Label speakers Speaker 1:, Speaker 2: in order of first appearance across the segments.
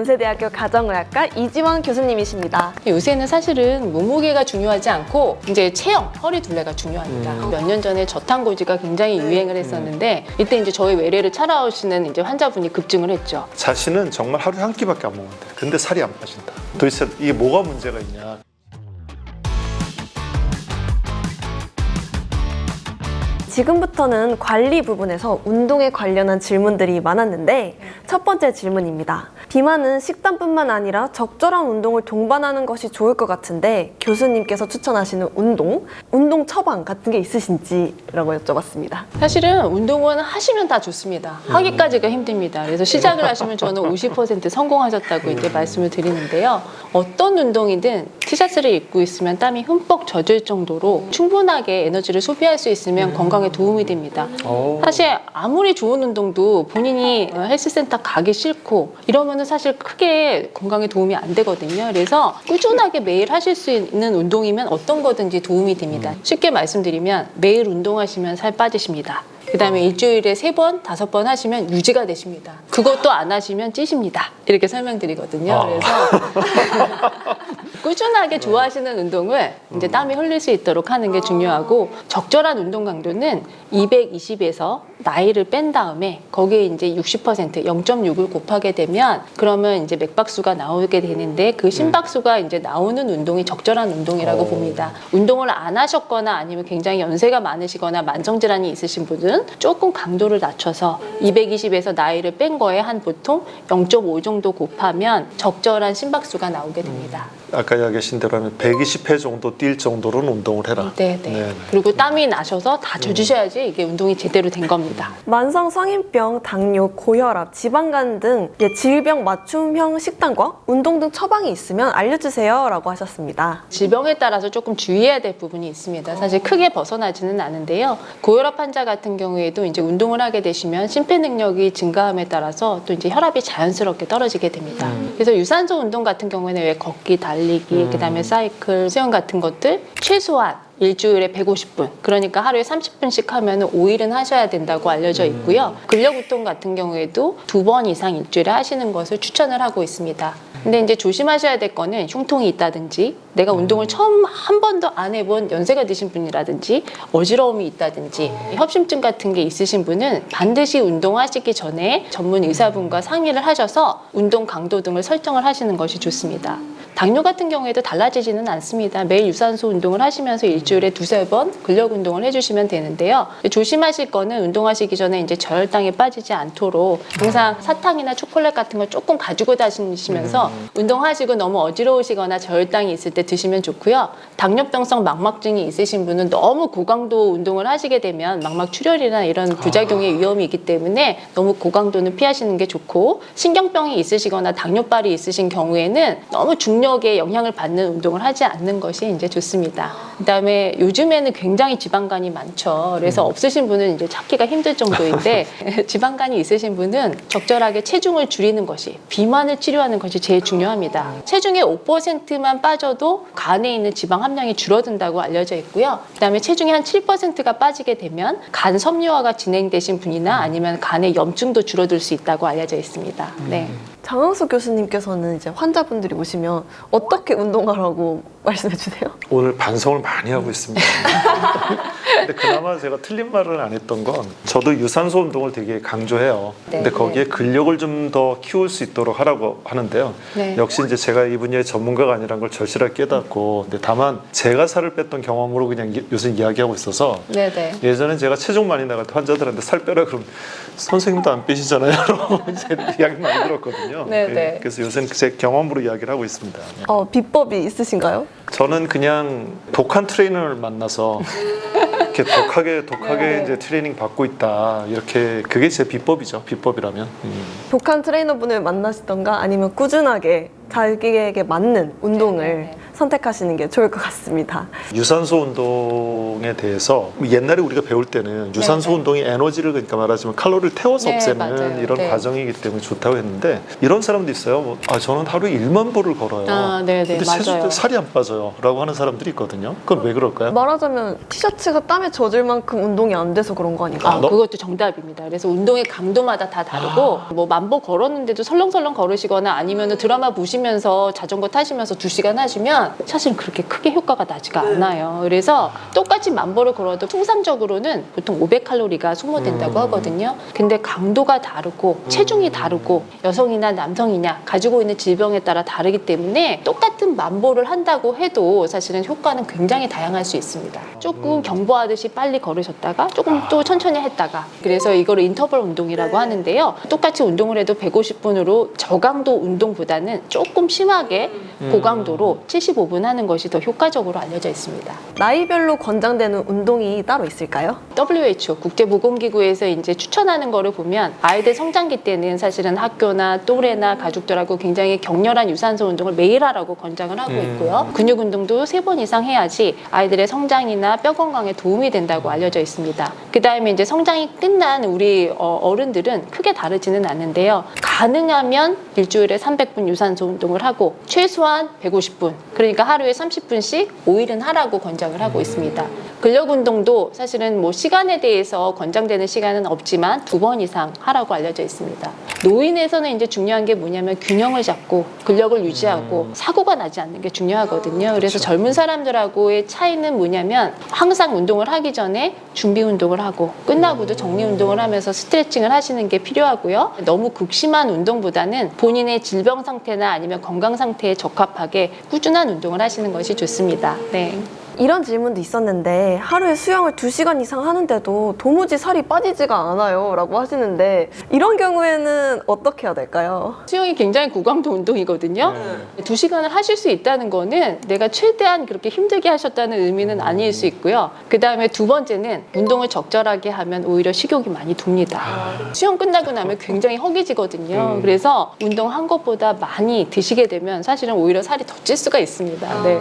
Speaker 1: 연세대학교 가정의학과 이지원 교수님이십니다.
Speaker 2: 요새는 사실은 몸무게가 중요하지 않고 이제 체형, 허리 둘레가 중요합니다.
Speaker 3: 음.
Speaker 2: 몇년 전에 저탄고지가 굉장히 유행을 했었는데 이때 이제 저희 외래를 찾아오시는 이제 환자분이 급증을 했죠.
Speaker 3: 자신은 정말 하루에 한 끼밖에 안 먹는데 근데 살이 안 빠진다. 도대체 이게 뭐가 문제가 있냐?
Speaker 1: 지금부터는 관리 부분에서 운동에 관련한 질문들이 많았는데 첫 번째 질문입니다. 비만은 식단뿐만 아니라 적절한 운동을 동반하는 것이 좋을 것 같은데 교수님께서 추천하시는 운동, 운동 처방 같은 게 있으신지라고 여쭤봤습니다.
Speaker 2: 사실은 운동은 하시면 다 좋습니다. 하기까지가 힘듭니다. 그래서 시작을 하시면 저는 50% 성공하셨다고 이제 말씀을 드리는데요. 어떤 운동이든 티셔츠를 입고 있으면 땀이 흠뻑 젖을 정도로 충분하게 에너지를 소비할 수 있으면 건강에 도움이 됩니다.
Speaker 3: 오.
Speaker 2: 사실 아무리 좋은 운동도 본인이 헬스센터 가기 싫고 이러면 은 사실 크게 건강에 도움이 안 되거든요. 그래서 꾸준하게 매일 하실 수 있는 운동이면 어떤 거든지 도움이 됩니다. 쉽게 말씀드리면 매일 운동하시면 살 빠지십니다. 그 다음에 일주일에 세 번, 다섯 번 하시면 유지가 되십니다. 그것도 안 하시면 찌십니다. 이렇게 설명드리거든요.
Speaker 3: 아.
Speaker 2: 그래서 꾸준하게 좋아하시는 운동을 이제 땀이 흘릴 수 있도록 하는 게 중요하고 적절한 운동 강도는 220에서 나이를 뺀 다음에 거기에 이제 60% 0.6을 곱하게 되면 그러면 이제 맥박수가 나오게 되는데 그 심박수가 이제 나오는 운동이 적절한 운동이라고
Speaker 3: 어.
Speaker 2: 봅니다. 운동을 안 하셨거나 아니면 굉장히 연세가 많으시거나 만성 질환이 있으신 분은 조금 강도를 낮춰서 220에서 나이를 뺀 거에 한 보통 0.5 정도 곱하면 적절한 심박수가 나오게 됩니다.
Speaker 3: 아까 이야기하신 대로 하면 120회 정도 뛸 정도로는 운동을 해라.
Speaker 2: 네, 네.
Speaker 3: 네, 네.
Speaker 2: 그리고 땀이 나셔서 다 젖으셔야지 이게 운동이 제대로 된 겁니다.
Speaker 1: 만성 성인병, 당뇨, 고혈압, 지방간 등 예, 질병 맞춤형 식단과 운동 등 처방이 있으면 알려주세요라고 하셨습니다.
Speaker 2: 질병에 따라서 조금 주의해야 될 부분이 있습니다. 사실 크게 벗어나지는 않은데요. 고혈압 환자 같은 경우에도 이제 운동을 하게 되시면 심폐 능력이 증가함에 따라서 또 이제 혈압이 자연스럽게 떨어지게 됩니다. 그래서 유산소 운동 같은 경우에는 왜 걷기, 달리 기, 그다음에 사이클, 수영 같은 것들 최소한 일주일에 150분, 그러니까 하루에 30분씩 하면 5일은 하셔야 된다고 알려져 있고요. 근력 운동 같은 경우에도 두 번 이상 일주일에 하시는 것을 추천을 하고 있습니다. 근데 이제 조심하셔야 될 거는 흉통이 있다든지 내가 운동을 처음 한 번도 안 해본 연세가 드신 분이라든지 어지러움이 있다든지 협심증 같은 게 있으신 분은 반드시 운동하시기 전에 전문 의사분과 상의를 하셔서 운동 강도 등을 설정을 하시는 것이 좋습니다. 당뇨 같은 경우에도 달라지지는 않습니다. 매일 유산소 운동을 하시면서 일주일에 두세 번 근력 운동을 해주시면 되는데요. 조심하실 거는 운동하시기 전에 이제 저혈당에 빠지지 않도록 항상 사탕이나 초콜릿 같은 걸 조금 가지고 다니시면서 운동하시고 너무 어지러우시거나 저혈당이 있을 때 드시면 좋고요. 당뇨병성 망막증이 있으신 분은 너무 고강도 운동을 하시게 되면 망막 출혈이나 이런 부작용의 위험이 있기 때문에 너무 고강도는 피하시는 게 좋고 신경병이 있으시거나 당뇨발이 있으신 경우에는 너무 중력에 영향을 받는 운동을 하지 않는 것이 이제 좋습니다. 그다음에 요즘에는 굉장히 지방간이 많죠. 그래서 없으신 분은 이제 찾기가 힘들 정도인데 지방간이 있으신 분은 적절하게 체중을 줄이는 것이 비만을 치료하는 것이 제일 중요합니다. 체중의 5%만 빠져도 간에 있는 지방 함량이 줄어든다고 알려져 있고요. 그다음에 체중의 한 7%가 빠지게 되면 간 섬유화가 진행되신 분이나 아니면 간의 염증도 줄어들 수 있다고 알려져 있습니다. 네.
Speaker 1: 장항수 교수님께서는 이제 환자분들이 오시면 어떻게 운동하라고 말씀해 주세요?
Speaker 3: 오늘 반성을 많이 하고 있습니다. 근데 그나마 제가 틀린 말을 안 했던 건 저도 유산소 운동을 되게 강조해요.
Speaker 2: 네,
Speaker 3: 근데 거기에
Speaker 2: 네.
Speaker 3: 근력을 좀 더 키울 수 있도록 하라고 하는데요.
Speaker 2: 네.
Speaker 3: 역시 이제 제가 이 분야의 전문가가 아니라는 걸 절실하게 깨닫고 근데 다만 제가 살을 뺐던 경험으로 그냥 이- 요새 이야기하고 있어서
Speaker 2: 네 네.
Speaker 3: 예전에 제가 체중 많이 나갈 때 환자들한테 살 빼라 그러면 선생님도 안 빼시잖아요. 이제 이야기 많이 들었거든요.
Speaker 2: 네, 네.
Speaker 3: 그래서 요새는 제 경험으로 이야기를 하고 있습니다. 네.
Speaker 1: 어, 비법이 있으신가요?
Speaker 3: 저는 그냥 독한 트레이너를 만나서 이렇게 독하게 독하게
Speaker 2: 네.
Speaker 3: 이제 트레이닝 받고 있다 이렇게 그게 제 비법이죠 비법이라면 음.
Speaker 1: 독한 트레이너분을 만나시던가 아니면 꾸준하게 자기에게 맞는 운동을
Speaker 2: 네, 네.
Speaker 1: 선택하시는 게 좋을 것 같습니다.
Speaker 3: 유산소 운동에 대해서 옛날에 우리가 배울 때는 유산소
Speaker 2: 네.
Speaker 3: 운동이 에너지를 그러니까 말하자면 칼로리를 태워서
Speaker 2: 네,
Speaker 3: 없애는
Speaker 2: 맞아요.
Speaker 3: 이런
Speaker 2: 네.
Speaker 3: 과정이기 때문에 좋다고 했는데 이런 사람도 있어요. 뭐, 아 저는 하루에 1만 보를 걸어요.
Speaker 2: 아, 네, 네,
Speaker 3: 근데. 체중 살이 안 빠져요라고 하는 사람들이 있거든요. 그건 왜 그럴까요?
Speaker 1: 말하자면 티셔츠가 땀에 젖을 만큼 운동이 안 돼서 그런 거 아닌가요?
Speaker 2: 아,
Speaker 3: 너-
Speaker 2: 그것도 정답입니다. 그래서 운동의 강도마다 다 다르고 뭐 만보 걸었는데도 설렁설렁 걸으시거나 아니면 드라마 보시면서 자전거 타시면서 두 시간 하시면 사실 그렇게 크게 효과가 나지가 않아요. 그래서 똑같이 만보를 걸어도 통상적으로는 보통 500칼로리가 소모된다고
Speaker 3: 음.
Speaker 2: 하거든요. 근데 강도가 다르고 체중이 다르고 여성이나 남성이냐 가지고 있는 질병에 따라 다르기 때문에 똑같은 만보를 한다고 해도 사실은 효과는 굉장히 다양할 수 있습니다. 조금 경보하듯이 빨리 걸으셨다가 조금 또 천천히 했다가 그래서 이거를 인터벌 운동이라고 하는데요. 똑같이 운동을 해도 150분으로 저강도 운동보다는 조금 심하게 고강도로 75분 하는 것이 더 효과적으로 알려져 있습니다.
Speaker 1: 나이별로 권장되는 운동이 따로 있을까요?
Speaker 2: WHO 국제보건기구에서 이제 추천하는 거를 보면 아이들 성장기 때는 사실은 학교나 또래나 가족들하고 굉장히 격렬한 유산소 운동을 매일 하라고 권장을 하고
Speaker 3: 음.
Speaker 2: 있고요. 근육 운동도 세 번 이상 해야지 아이들의 성장이나 뼈 건강에 도움이 된다고 알려져 있습니다. 그 다음에 이제 성장이 끝난 우리 어, 어른들은 크게 다르지는 않는데요. 가능하면 일주일에 300분 유산소 운동을 하고 최소한 150분 그러니까 하루에 30분씩 5일은 하라고 권장을 하고 있습니다. 근력 운동도 사실은 뭐 시간에 대해서 권장되는 시간은 없지만 두 번 이상 하라고 알려져 있습니다. 노인에서는 이제 중요한 게 뭐냐면 균형을 잡고 근력을 유지하고 사고가 나지 않는 게 중요하거든요. 그래서 젊은 사람들하고의 차이는 뭐냐면 항상 운동을 하기 전에 준비 운동을 하고 끝나고도 정리 운동을 하면서 스트레칭을 하시는 게 필요하고요. 너무 극심한 운동보다는 본인의 질병 상태나 아니면 건강 상태에 적합하게 꾸준한 운동을 하시는 것이 좋습니다. 네.
Speaker 1: 이런 질문도 있었는데 하루에 수영을 2시간 이상 하는데도 도무지 살이 빠지지가 않아요 라고 하시는데 이런 경우에는 어떻게 해야 될까요?
Speaker 2: 수영이 굉장히 고강도 운동이거든요. 두 시간을 하실 수 있다는 거는 내가 최대한 그렇게 힘들게 하셨다는 의미는 아닐 수 있고요. 그 다음에 두 번째는 운동을 적절하게 하면 오히려 식욕이 많이 돕니다. 수영 끝나고 나면 굉장히 허기지거든요.
Speaker 3: 음.
Speaker 2: 그래서 운동한 것보다 많이 드시게 되면 사실은 오히려 살이 더 찔 수가 있습니다. 네.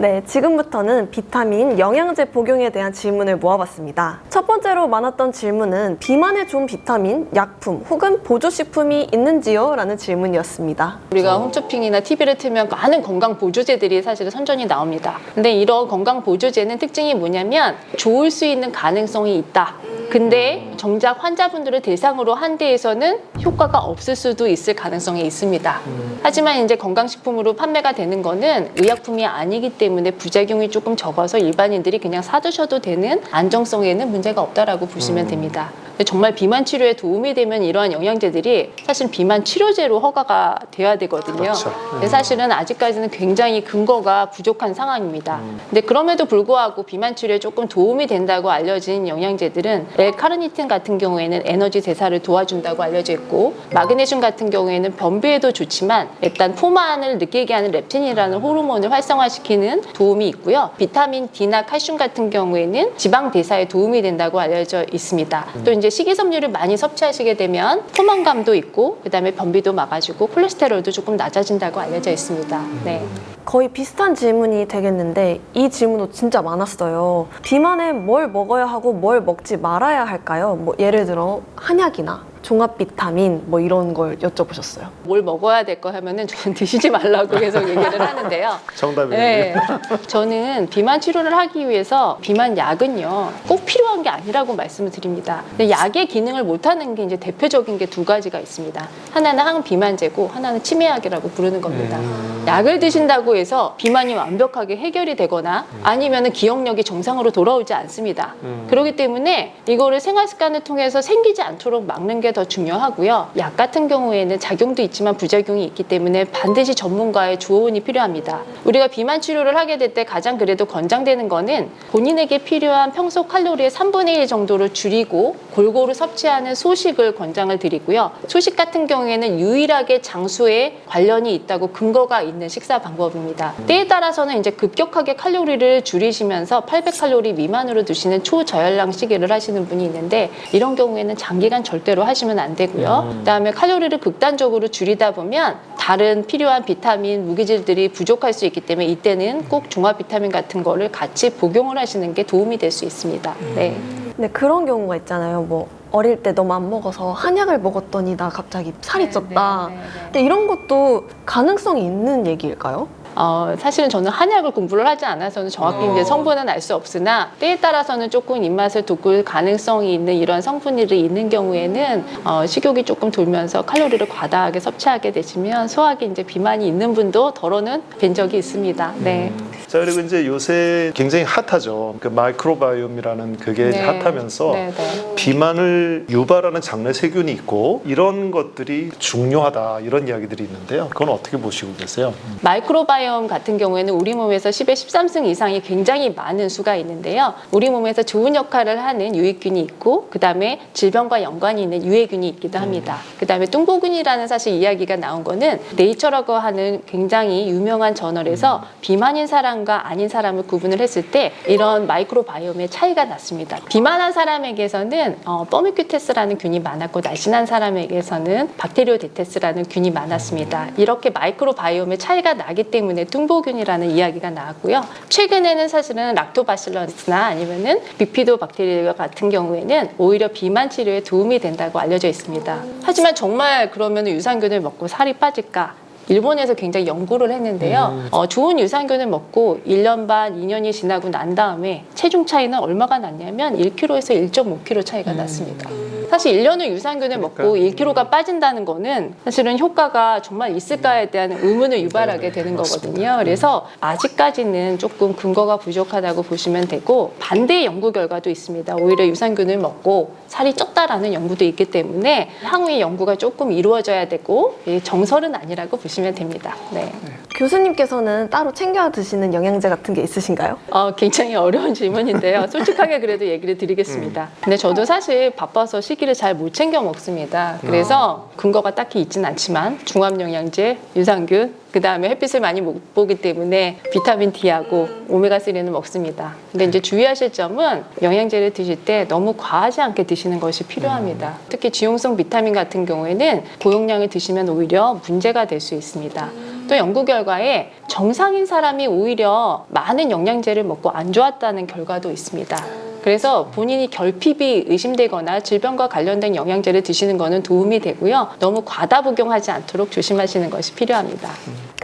Speaker 1: 네, 지금부터는 비타민, 영양제 복용에 대한 질문을 모아봤습니다. 첫 번째로 많았던 질문은 비만에 좋은 비타민, 약품 혹은 보조식품이 있는지요? 라는 질문이었습니다.
Speaker 2: 우리가 홈쇼핑이나 TV를 틀면 많은 건강 보조제들이 사실은 선전이 나옵니다. 근데 이런 건강 보조제는 특징이 뭐냐면 좋을 수 있는 가능성이 있다. 근데 정작 환자분들을 대상으로 한 데에서는 효과가 없을 수도 있을 가능성이 있습니다. 하지만 이제 건강식품으로 판매가 되는 거는 의약품이 아니기 때문에 부작용이 조금 적어서 일반인들이 그냥 사드셔도 되는 안정성에는 문제가 없다라고 보시면 됩니다. 정말 비만 치료에 도움이 되면 이러한 영양제들이 사실 비만 치료제로 허가가 돼야 되거든요.
Speaker 3: 그렇죠.
Speaker 2: 근데 사실은 아직까지는 굉장히 근거가 부족한 상황입니다. 근데 그럼에도 불구하고 비만 치료에 조금 도움이 된다고 알려진 영양제들은 L카르니틴 같은 경우에는 에너지 대사를 도와준다고 알려져 있고 마그네슘 같은 경우에는 변비에도 좋지만 일단 포만을 느끼게 하는 렙틴이라는 호르몬을 활성화시키는 도움이 있고요. 비타민 D나 칼슘 같은 경우에는 지방 대사에 도움이 된다고 알려져 있습니다. 또 이제 식이섬유를 많이 섭취하시게 되면 포만감도 있고 그다음에 변비도 막아주고 콜레스테롤도 조금 낮아진다고 알려져 있습니다. 네.
Speaker 1: 거의 비슷한 질문이 되겠는데 이 질문도 진짜 많았어요. 비만에 뭘 먹어야 하고 뭘 먹지 말아야 할까요? 뭐 예를 들어 한약이나 종합 비타민 뭐 이런 걸 여쭤보셨어요.
Speaker 2: 뭘 먹어야 될 거 하면은 저는 드시지 말라고 계속 얘기를 하는데요.
Speaker 3: 정답이에요.
Speaker 2: 네. 저는 비만 치료를 하기 위해서 비만 약은요 꼭 필요한 게 아니라고 말씀을 드립니다. 근데 약의 기능을 못하는 게 이제 대표적인 게 두 가지가 있습니다. 하나는 항비만제고 하나는 치매약이라고 부르는 겁니다. 약을 드신다고 해서 비만이 완벽하게 해결이 되거나 아니면은 기억력이 정상으로 돌아오지 않습니다.
Speaker 3: 음.
Speaker 2: 그렇기 때문에 이거를 생활 습관을 통해서 생기지 않도록 막는 게더 중요하고요. 약 같은 경우에는 작용도 있지만 부작용이 있기 때문에 반드시 전문가의 조언이 필요합니다. 우리가 비만 치료를 하게 될 때 가장 그래도 권장되는 거는 본인에게 필요한 평소 칼로리의 3분의 1 정도를 줄이고 골고루 섭취하는 소식을 권장을 드리고요. 소식 같은 경우에는 유일하게 장수에 관련이 있다고 근거가 있는 식사 방법입니다. 때에 따라서는 이제 급격하게 칼로리를 줄이시면서 800칼로리 미만으로 드시는 초저열량 시계를 하시는 분이 있는데 이런 경우에는 장기간 절대로 하시면 안 되고요. 그다음에 칼로리를 극단적으로 줄이다 보면 다른 필요한 비타민, 무기질들이 부족할 수 있기 때문에 이때는 꼭 종합 비타민 같은 거를 같이 복용을 하시는 게 도움이 될 수 있습니다. 네.
Speaker 1: 근데 그런 경우가 있잖아요. 뭐 어릴 때 너무 안 먹어서 한약을 먹었더니 나 갑자기 살이 쪘다. 근데 이런 것도 가능성이 있는 얘기일까요?
Speaker 2: 어, 사실은 저는 한약을 공부를 하지 않아서는 정확히 이제 성분은 알 수 없으나 때에 따라서는 조금 입맛을 돋굴 가능성이 있는 이런 성분들이 있는 경우에는 어, 식욕이 조금 돌면서 칼로리를 과다하게 섭취하게 되시면 소화기 이제 비만이 있는 분도 덜어는 뵌 적이 있습니다. 네.
Speaker 3: 자 그리고 이제 요새 굉장히 핫하죠. 그 마이크로바이옴이라는 그게
Speaker 2: 네.
Speaker 3: 핫하면서
Speaker 2: 네, 네.
Speaker 3: 비만을 유발하는 장내 세균이 있고 이런 것들이 중요하다 이런 이야기들이 있는데요. 그건 어떻게 보시고 계세요?
Speaker 2: 마이크로바이옴 같은 경우에는 우리 몸에서 10의 13승 이상이 굉장히 많은 수가 있는데요. 우리 몸에서 좋은 역할을 하는 유익균이 있고 그다음에 질병과 연관이 있는 유해균이 있기도 합니다. 그다음에 뚱보균이라는 사실 이야기가 나온 거는 네이처라고 하는 굉장히 유명한 저널에서 비만인 사람과 아닌 사람을 구분을 했을 때 이런 마이크로바이옴의 차이가 났습니다. 비만한 사람에게서는 어, 버미큐테스라는 균이 많았고 날씬한 사람에게서는 박테리오데테스라는 균이 많았습니다. 이렇게 마이크로바이옴의 차이가 나기 때문에 뚱보균이라는 이야기가 나왔고요. 최근에는 사실은 락토바실러스나 아니면은 비피도 박테리아 같은 경우에는 오히려 비만 치료에 도움이 된다고 알려져 있습니다. 하지만 정말 그러면 유산균을 먹고 살이 빠질까? 일본에서 굉장히 연구를 했는데요. 어, 좋은 유산균을 먹고 1년 반, 2년이 지나고 난 다음에 체중 차이는 얼마가 났냐면 1kg에서 1.5kg 차이가 났습니다. 사실 1년을 유산균을 먹고 1kg가 빠진다는 거는 사실은 효과가 정말 있을까에 대한 의문을 유발하게 되는 거거든요. 그래서 아직까지는 조금 근거가 부족하다고 보시면 되고 반대의 연구 결과도 있습니다. 오히려 유산균을 먹고 살이 쪘다라는 연구도 있기 때문에 향후의 연구가 조금 이루어져야 되고 예, 정설은 아니라고 보시면 됩니다. 네.
Speaker 1: 교수님께서는 따로 챙겨 드시는 영양제 같은 게 있으신가요?
Speaker 2: 어, 굉장히 어려운 질문인데요. 솔직하게 그래도 얘기를 드리겠습니다. 근데 저도 사실 바빠서 시기를 잘 못 챙겨 먹습니다. 그래서 근거가 딱히 있진 않지만 중합 영양제, 유산균, 그 다음에 햇빛을 많이 못 보기 때문에 비타민 D하고 오메가3는 먹습니다. 근데 이제 주의하실 점은 영양제를 드실 때 너무 과하지 않게 드시는 것이 필요합니다. 특히 지용성 비타민 같은 경우에는 고용량을 드시면 오히려 문제가 될 수 있습니다. 또 연구 결과에 정상인 사람이 오히려 많은 영양제를 먹고 안 좋았다는 결과도 있습니다. 그래서 본인이 결핍이 의심되거나 질병과 관련된 영양제를 드시는 것은 도움이 되고요. 너무 과다 복용하지 않도록 조심하시는 것이 필요합니다.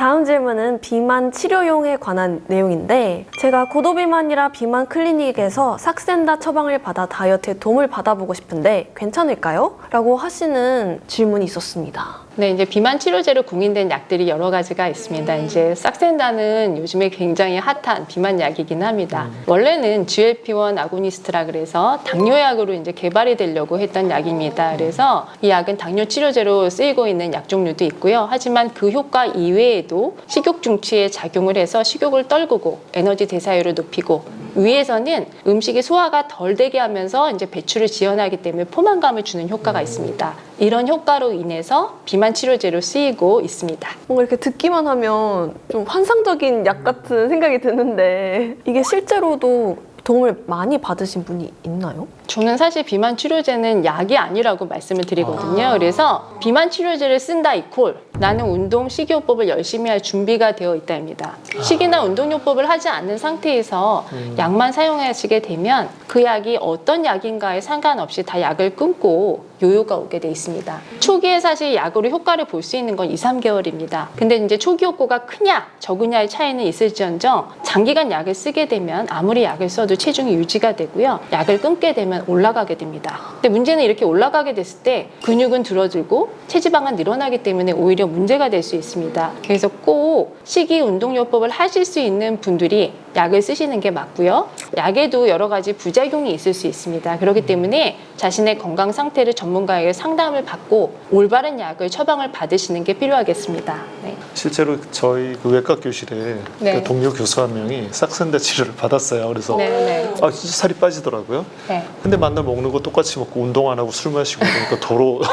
Speaker 1: 다음 질문은 비만 치료용에 관한 내용인데 제가 고도비만이라 비만 클리닉에서 삭센다 처방을 받아 다이어트에 도움을 받아보고 싶은데 괜찮을까요? 라고 하시는 질문이 있었습니다.
Speaker 2: 네, 이제 비만 치료제로 공인된 약들이 여러 가지가 있습니다. 이제 싹센다는 요즘에 굉장히 핫한 비만 약이긴 합니다. 원래는 GLP-1 아고니스트라 그래서 당뇨약으로 이제 개발이 되려고 했던 약입니다. 그래서 이 약은 당뇨 치료제로 쓰이고 있는 약 종류도 있고요. 하지만 그 효과 이외에도 식욕 중취에 작용을 해서 식욕을 떨구고 에너지 대사율을 높이고 위에서는 음식이 소화가 덜 되게 하면서 이제 배출을 지연하기 때문에 포만감을 주는 효과가 있습니다. 이런 효과로 인해서 비만 치료제로 쓰이고 있습니다.
Speaker 1: 뭔가 이렇게 듣기만 하면 좀 환상적인 약 같은 생각이 드는데 이게 실제로도 도움을 많이 받으신 분이 있나요?
Speaker 2: 저는 사실 비만 치료제는 약이 아니라고 말씀을 드리거든요. 그래서 비만 치료제를 쓴다 이콜 나는 운동 식이요법을 열심히 할 준비가 되어 있다입니다. 식이나 운동요법을 하지 않는 상태에서 약만 사용하시게 되면 그 약이 어떤 약인가에 상관없이 다 약을 끊고 요요가 오게 돼 있습니다. 초기에 사실 약으로 효과를 볼 수 있는 건 2, 3개월입니다. 근데 이제 초기 효과가 크냐 적으냐의 차이는 있을지언정 장기간 약을 쓰게 되면 아무리 약을 써도 체중이 유지가 되고요. 약을 끊게 되면 올라가게 됩니다. 근데 문제는 이렇게 올라가게 됐을 때 근육은 줄어들고 체지방은 늘어나기 때문에 오히려 문제가 될 수 있습니다. 그래서 꼭 식이 운동요법을 하실 수 있는 분들이 약을 쓰시는 게 맞고요. 약에도 여러 가지 부작용이 있을 수 있습니다. 그렇기 때문에 자신의 건강 상태를 전문가에게 상담을 받고 올바른 약을 처방을 받으시는 게 필요하겠습니다. 네.
Speaker 3: 실제로 저희 그 외과 교실에
Speaker 2: 네.
Speaker 3: 그 동료 교수 한 명이 싹센다 치료를 받았어요. 그래서
Speaker 2: 네, 네.
Speaker 3: 아 진짜 살이 빠지더라고요.
Speaker 2: 네.
Speaker 3: 근데 만날 먹는 거 똑같이 먹고 운동 안 하고 술 마시고 그러니까 더러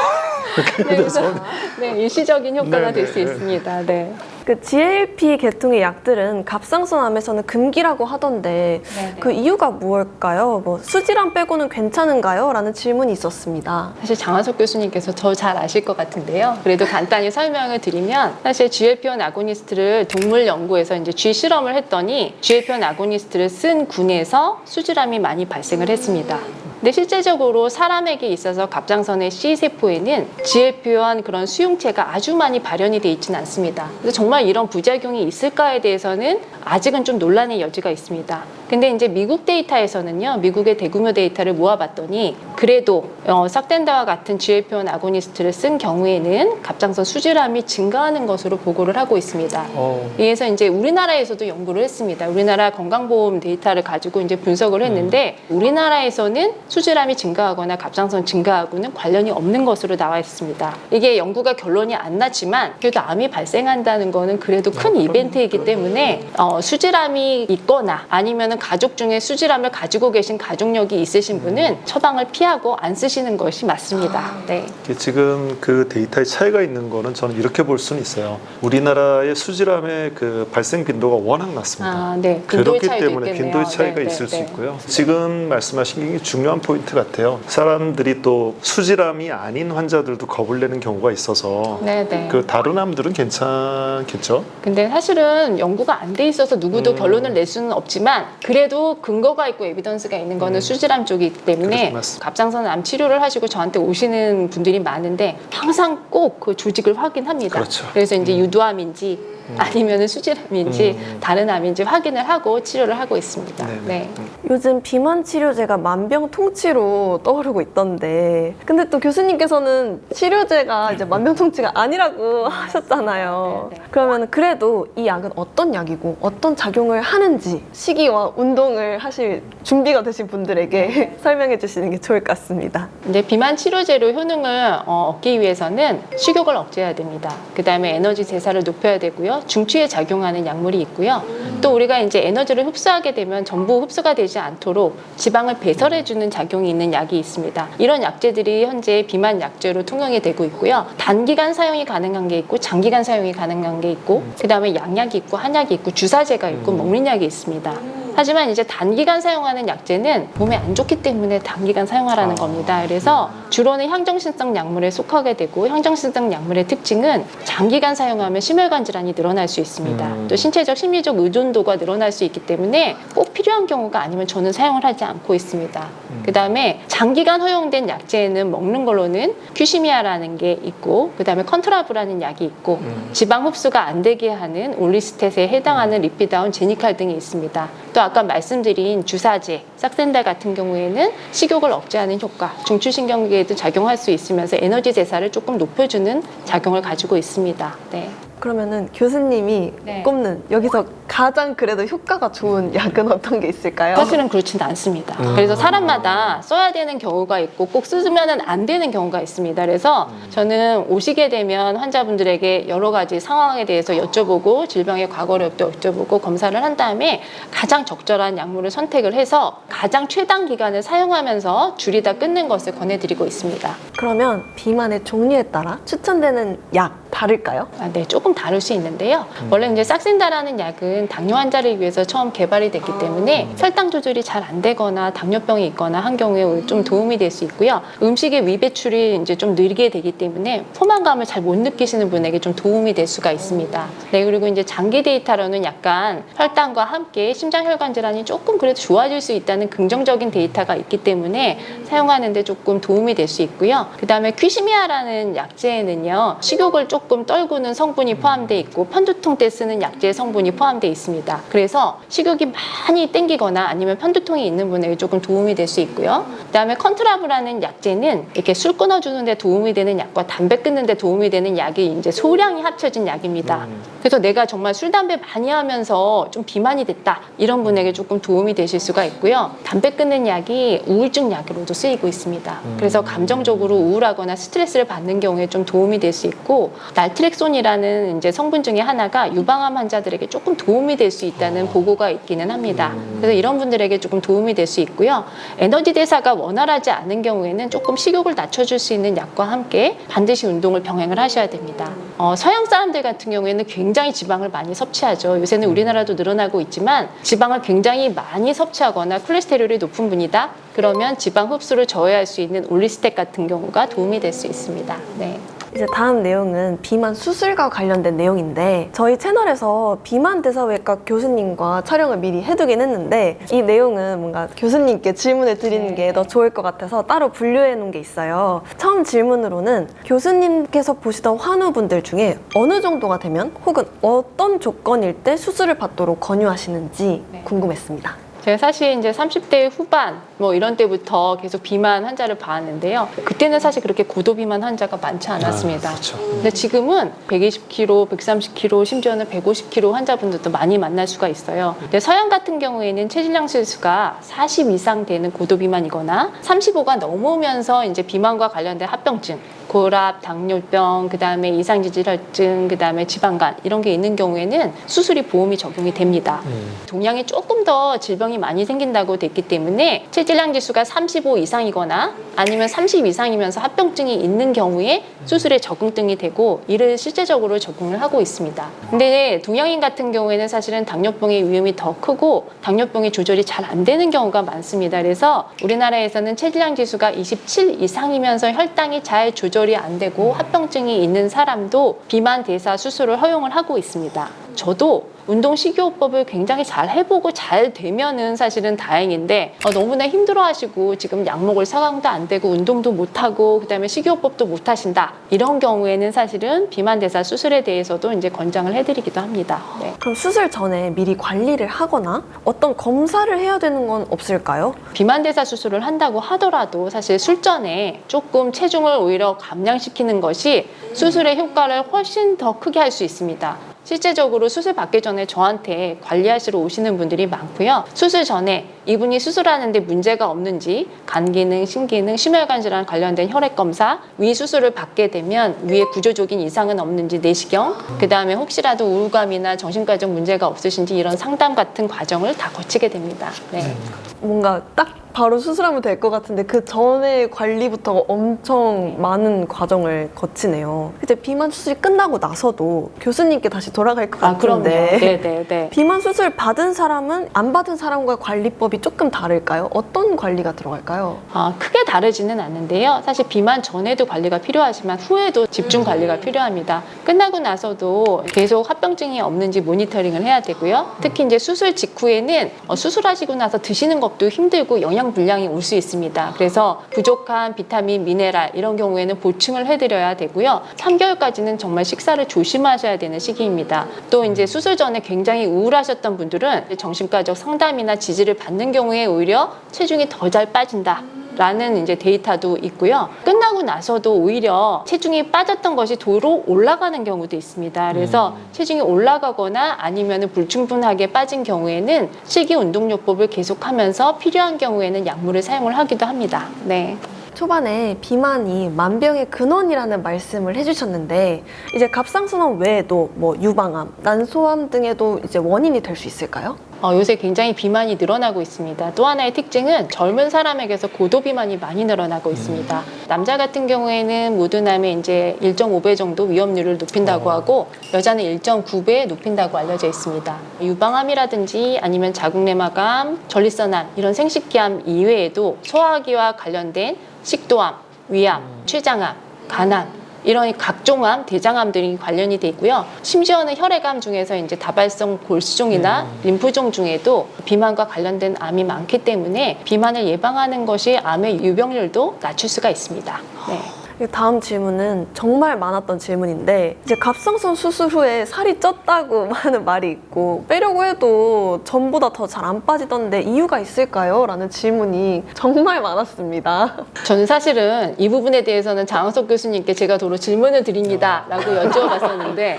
Speaker 2: 네, 그래서 네, 일시적인 효과가
Speaker 3: 네,
Speaker 2: 될수
Speaker 3: 네, 네.
Speaker 2: 있습니다. 네.
Speaker 1: 그 GLP 계통의 약들은 갑상선암에서는 금기라고 하던데 그 이유가 무엇일까요? 뭐 수질암 빼고는 괜찮은가요? 라는 질문이 있었습니다.
Speaker 2: 사실 장하석 교수님께서 더잘 아실 것 같은데요. 그래도 간단히 설명을 드리면 사실 GLP-1 아고니스트를 동물 연구에서 이제 쥐 실험을 했더니 GLP-1 아고니스트를 쓴 군에서 수질암이 많이 발생을 했습니다. 근데 실제적으로 사람에게 있어서 갑상선의 C 세포에는 GLP-1 그런 수용체가 아주 많이 발현이 돼 있지는 않습니다. 그래서 정말 이런 부작용이 있을까에 대해서는 아직은 좀 논란의 여지가 있습니다. 근데 이제 미국 데이터에서는요, 미국의 대규모 데이터를 모아봤더니 그래도 어, 삭덴다와 같은 GLP-1 아고니스트를 쓴 경우에는 갑상선 수질암이 증가하는 것으로 보고를 하고 있습니다.
Speaker 3: 어,
Speaker 2: 그래서 이제 우리나라에서도 연구를 했습니다. 우리나라 건강보험 데이터를 가지고 이제 분석을 했는데 우리나라에서는 수질암이 증가하거나 갑상선 증가하고는 관련이 없는 것으로 나와 있습니다. 이게 연구가 결론이 안 났지만 그래도 암이 발생한다는 거는 그래도 큰 이벤트이기 때문에 어, 수질암이 있거나 아니면 가족 중에 수질암을 가지고 계신 가족력이 있으신 분은 처방을 피하고 안 쓰시는 것이 맞습니다. 네.
Speaker 3: 이게 지금 그 데이터의 차이가 있는 거는 저는 이렇게 볼 수는 있어요. 우리나라의 수질암의 그 발생 빈도가 워낙 낮습니다.
Speaker 2: 아, 네. 빈도의
Speaker 3: 그렇기
Speaker 2: 차이도
Speaker 3: 때문에
Speaker 2: 있겠네요.
Speaker 3: 빈도의 차이가
Speaker 2: 네, 네,
Speaker 3: 있을 수
Speaker 2: 네.
Speaker 3: 있고요. 지금 말씀하신 게 중요한 포인트 같아요. 사람들이 또 수질암이 아닌 환자들도 겁을 내는 경우가 있어서
Speaker 2: 네, 네.
Speaker 3: 그 다른 암들은 괜찮겠죠?
Speaker 2: 근데 사실은 연구가 안 돼 있어서 누구도
Speaker 3: 음.
Speaker 2: 결론을 낼 수는 없지만 그래도 근거가 있고 에비던스가 있는 거는
Speaker 3: 음.
Speaker 2: 수질암 쪽이기 때문에
Speaker 3: 그렇죠, 맞습니다.
Speaker 2: 갑상선 암 치료를 하시고 저한테 오시는 분들이 많은데 항상 꼭 그 조직을 확인합니다.
Speaker 3: 그렇죠.
Speaker 2: 래서 이제 유두암인지 아니면 수질암인지
Speaker 3: 음.
Speaker 2: 다른 암인지 확인을 하고 치료를 하고 있습니다. 네.
Speaker 1: 요즘 비만 치료제가 만병통치로 떠오르고 있던데 근데 또 교수님께서는 치료제가 이제 만병통치가 아니라고 하셨잖아요.
Speaker 2: 네, 네.
Speaker 1: 그러면 그래도 이 약은 어떤 약이고 어떤 작용을 하는지 시기와 운동을 하실 준비가 되신 분들에게 설명해 주시는 게 좋을 것 같습니다.
Speaker 2: 이제 비만 치료제로 효능을 어, 얻기 위해서는 식욕을 억제해야 됩니다. 그 다음에 에너지 대사를 높여야 되고요. 중추에 작용하는 약물이 있고요. 또 우리가 이제 에너지를 흡수하게 되면 전부 흡수가 되지 않도록 지방을 배설해주는 작용이 있는 약이 있습니다. 이런 약제들이 현재 비만 약제로 통용이 되고 있고요. 단기간 사용이 가능한 게 있고 장기간 사용이 가능한 게 있고 그 다음에 양약이 있고 한약이 있고 주사제가 있고 먹는 약이 있습니다. 하지만 이제 단기간 사용하는 약제는 몸에 안 좋기 때문에 단기간 사용하라는
Speaker 3: 아.
Speaker 2: 겁니다. 그래서 주로는 향정신성 약물에 속하게 되고 향정신성 약물의 특징은 장기간 사용하면 심혈관 질환이 늘어날 수 있습니다.
Speaker 3: 음.
Speaker 2: 또 신체적 심리적 의존도가 늘어날 수 있기 때문에 꼭 필요한 경우가 아니면 저는 사용을 하지 않고 있습니다.
Speaker 3: 음.
Speaker 2: 그 다음에 장기간 허용된 약제는 먹는 걸로는 큐시미아라는 게 있고 그 다음에 컨트라브라는 약이 있고
Speaker 3: 음.
Speaker 2: 지방 흡수가 안 되게 하는 올리스텟에 해당하는 리피다운 제니칼 등이 있습니다. 또 아까 말씀드린 주사제, 싹센달 같은 경우에는 식욕을 억제하는 효과, 중추신경계에도 작용할 수 있으면서 에너지 대사를 조금 높여주는 작용을 가지고 있습니다. 네.
Speaker 1: 그러면은 교수님이
Speaker 2: 네.
Speaker 1: 꼽는 여기서 가장 그래도 효과가 좋은 약은 어떤 게 있을까요?
Speaker 2: 사실은 그렇지는 않습니다. 그래서 사람마다 써야 되는 경우가 있고 꼭 쓰면 안 되는 경우가 있습니다. 그래서 저는 오시게 되면 환자분들에게 여러 가지 상황에 대해서 여쭤보고 질병의 과거를 또 여쭤보고 검사를 한 다음에 가장 적절한 약물을 선택을 해서 가장 최단 기간을 사용하면서 줄이다 끊는 것을 권해드리고 있습니다.
Speaker 1: 그러면 비만의 종류에 따라 추천되는 약 다를까요?
Speaker 2: 아, 네, 조금 다를 수 있는데요. 원래 이제 싹센다라는 약은 당뇨 환자를 위해서 처음 개발이 됐기 때문에 혈당 조절이 잘 안 되거나 당뇨병이 있거나 한 경우에 좀 도움이 될 수 있고요. 음식의 위배출이 이제 좀 느리게 되기 때문에 포만감을 잘 못 느끼시는 분에게 좀 도움이 될 수가 있습니다. 네, 그리고 이제 장기 데이터로는 약간 혈당과 함께 심장혈관 질환이 조금 그래도 좋아질 수 있다는 긍정적인 데이터가 있기 때문에 사용하는데 조금 도움이 될 수 있고요. 그 다음에 퀴시미아라는 약제에는요, 식욕을 조금 떨구는 성분이 포함되어 있고 편두통 때 쓰는 약제 성분이 포함되어 있습니다. 그래서 식욕이 많이 땡기거나 아니면 편두통이 있는 분에게 조금 도움이 될 수 있고요. 그 다음에 컨트라브라는 약제는 이렇게 술 끊어주는 데 도움이 되는 약과 담배 끊는 데 도움이 되는 약이 이제 소량이 합쳐진 약입니다.
Speaker 3: 음.
Speaker 2: 그래서 내가 정말 술, 담배 많이 하면서 좀 비만이 됐다. 이런 분에게 조금 도움이 되실 수가 있고요. 담배 끊는 약이 우울증 약으로도 쓰이고 있습니다. 그래서 감정적으로 우울하거나 스트레스를 받는 경우에 좀 도움이 될 수 있고 날트렉손이라는 이제 성분 중에 하나가 유방암 환자들에게 조금 도움이 될 수 있다는 보고가 있기는 합니다. 그래서 이런 분들에게 조금 도움이 될 수 있고요. 에너지 대사가 원활하지 않은 경우에는 조금 식욕을 낮춰줄 수 있는 약과 함께 반드시 운동을 병행을 하셔야 됩니다. 어, 서양 사람들 같은 경우에는 굉장히 굉장히 지방을 많이 섭취하죠. 요새는 우리나라도 늘어나고 있지만 지방을 굉장히 많이 섭취하거나 콜레스테롤이 높은 분이다. 그러면 지방 흡수를 저해할 수 있는 올리스텍 같은 경우가 도움이 될 수 있습니다. 네.
Speaker 1: 이제 다음 내용은 비만 수술과 관련된 내용인데 저희 채널에서 비만 대사외과 교수님과 촬영을 미리 해두긴 했는데 이 내용은 뭔가 교수님께 질문을 드리는 게 더 좋을 것 같아서 따로 분류해 놓은 게 있어요. 처음 질문으로는 교수님께서 보시던 환우분들 중에 어느 정도가 되면 혹은 어떤 조건일 때 수술을 받도록 권유하시는지
Speaker 2: 네.
Speaker 1: 궁금했습니다.
Speaker 2: 제가 사실 이제 30대 후반 뭐 이런 때부터 계속 비만 환자를 봐왔는데요. 그때는 사실 그렇게 고도 비만 환자가 많지 않았습니다.
Speaker 3: 아, 그렇죠.
Speaker 2: 근데 지금은 120kg, 130kg, 심지어는 150kg 환자분들도 많이 만날 수가 있어요. 근데 서양 같은 경우에는 체질량 실수가 40 이상 되는 고도 비만이거나 35가 넘으면서 이제 비만과 관련된 합병증, 고혈압, 당뇨병, 그다음에 이상지질혈증, 그다음에 지방간 이런 게 있는 경우에는 수술이 보험이 적용이 됩니다.
Speaker 3: 음.
Speaker 2: 동양이 조금 더 질병이 많이 생긴다고 됐기 때문에 체질 량 지수가 35 이상이거나 아니면 30 이상이면서 합병증이 있는 경우에 수술에 적응증이 되고 이를 실제적으로 적용을 하고 있습니다. 근데 동양인 같은 경우에는 사실은 당뇨병의 위험이 더 크고 당뇨병의 조절이 잘 안 되는 경우가 많습니다. 그래서 우리나라에서는 체질량 지수가 27 이상이면서 혈당이 잘 조절이 안 되고 합병증이 있는 사람도 비만 대사 수술을 허용을 하고 있습니다. 저도 운동 식이요법을 굉장히 잘 해보고 잘 되면은 사실은 다행인데 어, 너무나 힘들어하시고 지금 약 먹을 상황도 안 되고 운동도 못 하고 그다음에 식이요법도 못 하신다 이런 경우에는 사실은 비만 대사 수술에 대해서도 이제 권장을 해드리기도 합니다. 네.
Speaker 1: 그럼 수술 전에 미리 관리를 하거나 어떤 검사를 해야 되는 건 없을까요?
Speaker 2: 비만 대사 수술을 한다고 하더라도 사실 술전에 조금 체중을 오히려 감량시키는 것이 수술의 효과를 훨씬 더 크게 할 수 있습니다. 실제적으로 수술 받기 전에 저한테 관리하시러 오시는 분들이 많고요. 수술 전에 이분이 수술하는데 문제가 없는지 간 기능, 심기능, 심혈관 질환 관련된 혈액 검사, 위 수술을 받게 되면 위에 구조적인 이상은 없는지 내시경, 그 다음에 혹시라도 우울감이나 정신과적 문제가 없으신지 이런 상담 같은 과정을 다 거치게 됩니다. 네.
Speaker 1: 뭔가 딱 바로 수술하면 될 것 같은데 그 전에 관리부터 엄청 많은 과정을 거치네요. 이제 비만 수술이 끝나고 나서도 교수님께 다시 돌아갈 것
Speaker 2: 아, 그럼요.
Speaker 1: 같은데
Speaker 2: 네, 네, 네.
Speaker 1: 비만 수술 받은 사람은 안 받은 사람과 관리법이 조금 다를까요? 어떤 관리가 들어갈까요?
Speaker 2: 아, 크게 다르지는 않는데요. 사실 비만 전에도 관리가 필요하지만 후에도 집중 관리가 필요합니다. 끝나고 나서도 계속 합병증이 없는지 모니터링을 해야 되고요. 특히 이제 수술 직후에는 어, 수술하시고 나서 드시는 것도 힘들고 영양 불량이 올 수 있습니다. 그래서 부족한 비타민, 미네랄 이런 경우에는 보충을 해드려야 되고요. 3개월까지는 정말 식사를 조심하셔야 되는 시기입니다. 또 이제 수술 전에 굉장히 우울하셨던 분들은 정신과적 상담이나 지지를 받는 경우에 오히려 체중이 더 잘 빠진다. 라는 이제 데이터도 있고요. 끝나고 나서도 오히려 체중이 빠졌던 것이 도로 올라가는 경우도 있습니다. 그래서 체중이 올라가거나 아니면 불충분하게 빠진 경우에는 실기 운동요법을 계속하면서 필요한 경우에는 약물을 사용을 하기도 합니다. 네.
Speaker 1: 초반에 비만이 만병의 근원이라는 말씀을 해주셨는데 이제 갑상선암 외에도 뭐 유방암, 난소암 등에도 이제 원인이 될 수 있을까요?
Speaker 2: 어, 요새 굉장히 비만이 늘어나고 있습니다. 또 하나의 특징은 젊은 사람에게서 고도 비만이 많이 늘어나고 있습니다. 남자 같은 경우에는 모두남의 이제 1.5배 정도 위험률을 높인다고
Speaker 3: 어.
Speaker 2: 하고 여자는 1.9배 높인다고 알려져 있습니다. 유방암이라든지 아니면 자궁내막암, 전립선암 이런 생식기암 이외에도 소화기와 관련된 식도암, 위암, 췌장암, 간암 이런 각종암, 대장암들이 관련이 돼 있고요. 심지어는 혈액암 중에서 이제 다발성 골수종이나 림프종 중에도 비만과 관련된 암이 많기 때문에 비만을 예방하는 것이 암의 유병률도 낮출 수가 있습니다. 네.
Speaker 1: 다음 질문은 정말 많았던 질문인데 이제 갑상선 수술 후에 살이 쪘다고 하는 말이 있고 빼려고 해도 전보다 더 잘 안 빠지던데 이유가 있을까요? 라는 질문이 정말 많았습니다.
Speaker 2: 저는 사실은 이 부분에 대해서는 장항석 교수님께 제가 도로 질문을 드립니다 라고 여쭤봤었는데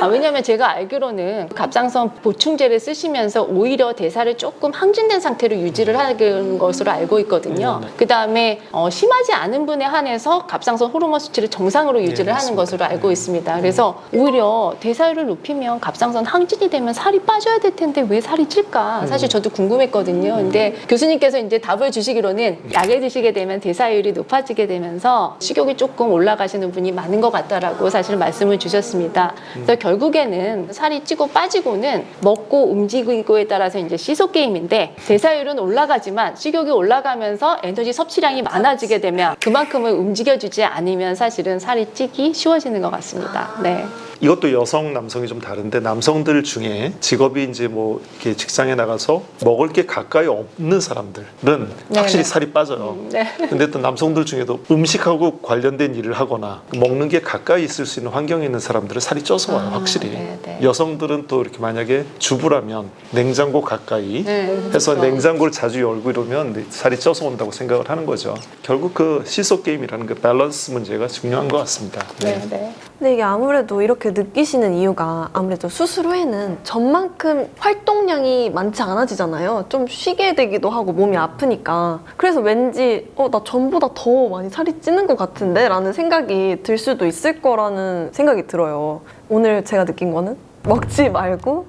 Speaker 2: 아, 왜냐하면 제가 알기로는 갑상선 보충제를 쓰시면서 오히려 대사를 조금 항진된 상태로 유지를 하는 것으로 알고 있거든요. 그 다음에 심하지 않은 분에 한해서 갑상선 갑상선 호르몬 수치를 정상으로 유지를
Speaker 3: 네,
Speaker 2: 하는
Speaker 3: 맞습니다.
Speaker 2: 것으로 알고 있습니다. 그래서 오히려 대사율을 높이면 갑상선 항진이 되면 살이 빠져야 될 텐데 왜 살이 찔까? 사실 저도 궁금했거든요. 근데 교수님께서 이제 답을 주시기로는 약을 드시게 되면 대사율이 높아지게 되면서 식욕이 조금 올라가시는 분이 많은 것 같다라고 사실 말씀을 주셨습니다. 그래서 결국에는 살이 찌고 빠지고는 먹고 움직이고에 따라서 이제 시소 게임인데 대사율은 올라가지만 식욕이 올라가면서 에너지 섭취량이 많아지게 되면 그만큼을 움직여주지 않으면 사실은 살이 찌기 쉬워지는 것 같습니다. 네.
Speaker 3: 이것도 여성 남성이 좀 다른데 남성들 중에 직업이 이제 뭐 이렇게 직장에 나가서 먹을 게 가까이 없는 사람들은 확실히
Speaker 2: 네.
Speaker 3: 살이 빠져요.
Speaker 2: 네.
Speaker 3: 근데 또 남성들 중에도 음식하고 관련된 일을 하거나 먹는 게 가까이 있을 수 있는 환경에 있는 사람들은 살이 쪄서 와요,
Speaker 2: 아,
Speaker 3: 확실히.
Speaker 2: 네, 네.
Speaker 3: 여성들은 또 이렇게 만약에 주부라면 냉장고 가까이
Speaker 2: 네,
Speaker 3: 해서
Speaker 2: 그렇죠.
Speaker 3: 냉장고를 자주 열고 이러면 살이 쪄서 온다고 생각을 하는 거죠. 결국 그 시소 게임이라는 그 밸런스 문제가 중요한 것 같습니다.
Speaker 2: 네, 네.
Speaker 1: 근데 이게 아무래도 이렇게 느끼시는 이유가 아무래도 수술 후에는 전만큼 활동량이 많지 않아지잖아요. 좀 쉬게 되기도 하고 몸이 아프니까. 그래서 왠지 어, 나 전보다 더 많이 살이 찌는 것 같은데? 라는 생각이 들 수도 있을 거라는 생각이 들어요. 오늘 제가 느낀 거는 먹지 말고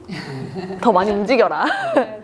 Speaker 1: 더 많이 움직여라.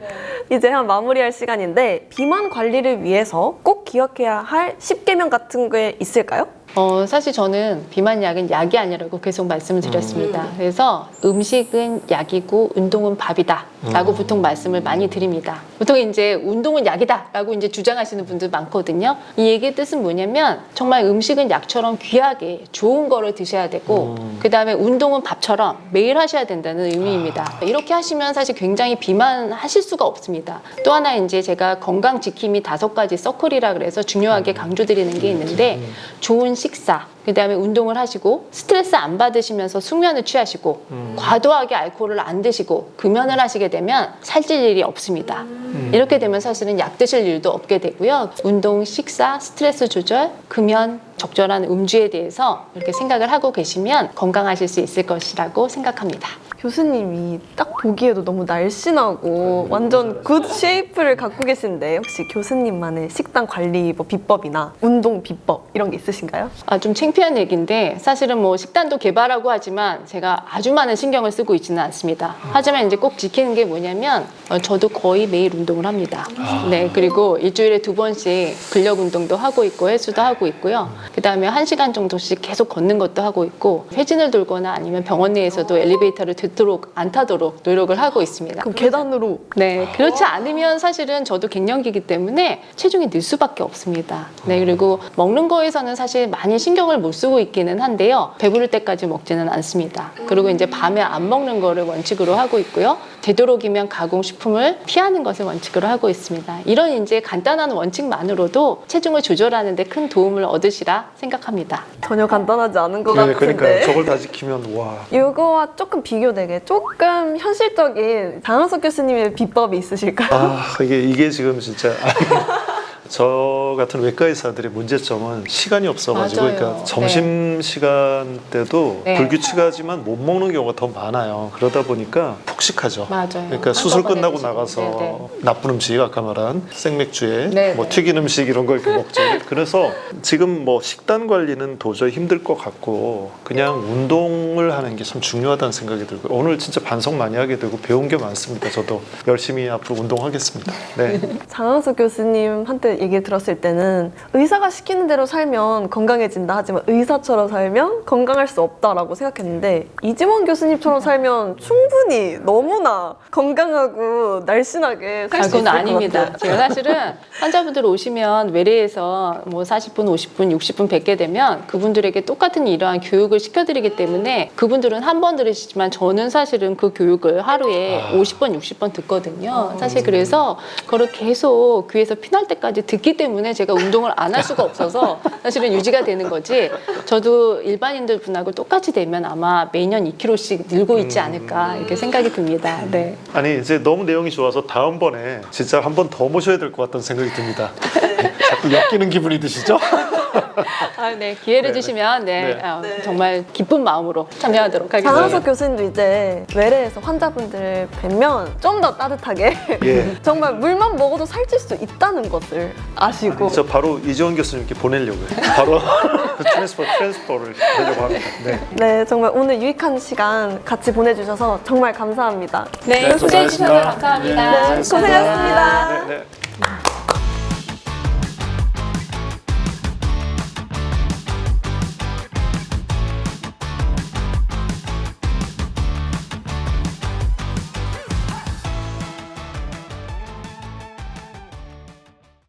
Speaker 1: 이제 한 마무리할 시간인데 비만 관리를 위해서 꼭 기억해야 할 10개명 같은 게 있을까요?
Speaker 2: 어, 사실 저는 비만 약은 약이 아니라고 계속 말씀을 드렸습니다. 그래서 음식은 약이고 운동은 밥이다. 라고 보통 말씀을 많이 드립니다. 보통 이제 운동은 약이다. 라고 이제 주장하시는 분들 많거든요. 이 얘기의 뜻은 뭐냐면 정말 음식은 약처럼 귀하게 좋은 거를 드셔야 되고 그 다음에 운동은 밥처럼 매일 하셔야 된다는 의미입니다. 이렇게 하시면 사실 굉장히 비만하실 수가 없습니다. 또 하나 이제 제가 건강 지킴이 다섯 가지 서클이라 그래서 중요하게 강조드리는 게 있는데 좋은 식사, 그 다음에 운동을 하시고 스트레스 안 받으시면서 숙면을 취하시고 과도하게 알코올을 안 드시고 금연을 하시게 되면 살찔 일이 없습니다. 이렇게 되면 사실은 약 드실 일도 없게 되고요. 운동, 식사, 스트레스 조절, 금연, 적절한 음주에 대해서 이렇게 생각을 하고 계시면 건강하실 수 있을 것이라고 생각합니다.
Speaker 1: 교수님이 딱 보기에도 너무 날씬하고 완전 굿 쉐이프를 갖고 계신데 혹시 교수님만의 식단 관리 뭐 비법이나 운동 비법 이런 게 있으신가요?
Speaker 2: 아, 좀 창피 한 얘기인데 사실은 뭐 식단도 개발하고 하지만 제가 아주 많은 신경을 쓰고 있지는 않습니다. 하지만 이제 꼭 지키는 게 뭐냐면 어, 저도 거의 매일 운동을 합니다. 네, 그리고 일주일에 두 번씩 근력 운동도 하고 있고 헬스도 하고 있고요. 그 다음에 한 시간 정도씩 계속 걷는 것도 하고 있고 회진을 돌거나 아니면 병원 내에서도 엘리베이터를 듣도록 안 타도록 노력을 하고 있습니다.
Speaker 1: 그럼 계단으로
Speaker 2: 네, 그렇지 않으면 사실은 저도 갱년기이기 때문에 체중이 늘 수밖에 없습니다. 네, 그리고 먹는 거에서는 사실 많이 신경을 못 쓰고 있기는 한데요. 배부를 때까지 먹지는 않습니다. 그리고 이제 밤에 안 먹는 거를 원칙으로 하고 있고요. 되도록이면 가공식품을 피하는 것을 원칙으로 하고 있습니다. 이런 이제 간단한 원칙만으로도 체중을 조절하는 데 큰 도움을 얻으시라 생각합니다.
Speaker 1: 전혀 간단하지 않은 것
Speaker 3: 네,
Speaker 1: 같은데
Speaker 3: 그러니까 저걸 다 지키면 와.
Speaker 1: 이거와 조금 비교되게 조금 현실적인 장항석 교수님의 비법이 있으실까요?
Speaker 3: 아 이게 이게 지금 진짜 저 같은 외과 의사들의 문제점은 시간이 없어가지고
Speaker 2: 맞아요.
Speaker 3: 그러니까 점심 시간 때도
Speaker 2: 네.
Speaker 3: 불규칙하지만 못 먹는 경우가 더 많아요. 그러다 보니까 폭식하죠.
Speaker 2: 맞아요.
Speaker 3: 그러니까 수술 끝나고. 나가서
Speaker 2: 네,
Speaker 3: 나쁜 음식 아까 말한 생맥주에
Speaker 2: 네,
Speaker 3: 뭐
Speaker 2: 네.
Speaker 3: 튀긴 음식 이런 거 이렇게 먹죠. 그래서 지금 뭐 식단 관리는 도저히 힘들 것 같고 그냥 운동을 하는 게 참 중요하다는 생각이 들고 오늘 진짜 반성 많이 하게 되고 배운 게 많습니다. 저도 열심히 앞으로 운동하겠습니다. 네.
Speaker 1: 장항석 교수님한테 얘기 들었을 때는 의사가 시키는 대로 살면 건강해진다 하지만 의사처럼 살면 건강할 수 없다라고 생각했는데 이지원 교수님처럼 살면 충분히 너무나 건강하고 날씬하게 살
Speaker 2: 아,
Speaker 1: 수 있을 것
Speaker 2: 아닙니다.
Speaker 1: 같아요.
Speaker 2: 제가 사실은 환자분들 오시면 외래에서 뭐 40분, 50분, 60분 뵙게 되면 그분들에게 똑같은 이러한 교육을 시켜드리기 때문에 그분들은 한 번 들으시지만 저는 사실은 그 교육을 하루에 50번, 60번 듣거든요. 사실 그래서 그걸 계속 귀에서 피날 때까지 듣기 때문에 제가 운동을 안 할 수가 없어서 사실은 유지가 되는 거지. 저도 일반인들 분하고 똑같이 되면 아마 매년 2kg씩 늘고 있지 않을까 이렇게 생각이 듭니다. 네.
Speaker 3: 아니 이제 너무 내용이 좋아서 다음번에 진짜 한 번 더 모셔야 될 것 같다는 생각이 듭니다. 자꾸 엮이는 기분이 드시죠?
Speaker 2: 아, 네. 기회를
Speaker 3: 네, 네.
Speaker 2: 주시면 네,
Speaker 3: 네.
Speaker 2: 어, 정말 기쁜 마음으로 참여하도록 하겠습니다.
Speaker 1: 장항석 교수님도 이제 외래에서 환자분들을 뵙면 좀 더 따뜻하게
Speaker 3: 예.
Speaker 1: 정말 물만 먹어도 살찔 수 있다는 것을 아시고
Speaker 3: 저 바로 이지원 교수님께 보내려고요. 바로 트랜스퍼 트랜스퍼를 하려고 합니다. 네.
Speaker 1: 네 정말 오늘 유익한 시간 같이 보내주셔서 정말 감사합니다.
Speaker 2: 네,
Speaker 3: 네,
Speaker 2: 소개해 주셔서. 감사합니다.
Speaker 3: 네,
Speaker 1: 고생하셨습니다.
Speaker 3: 네, 네.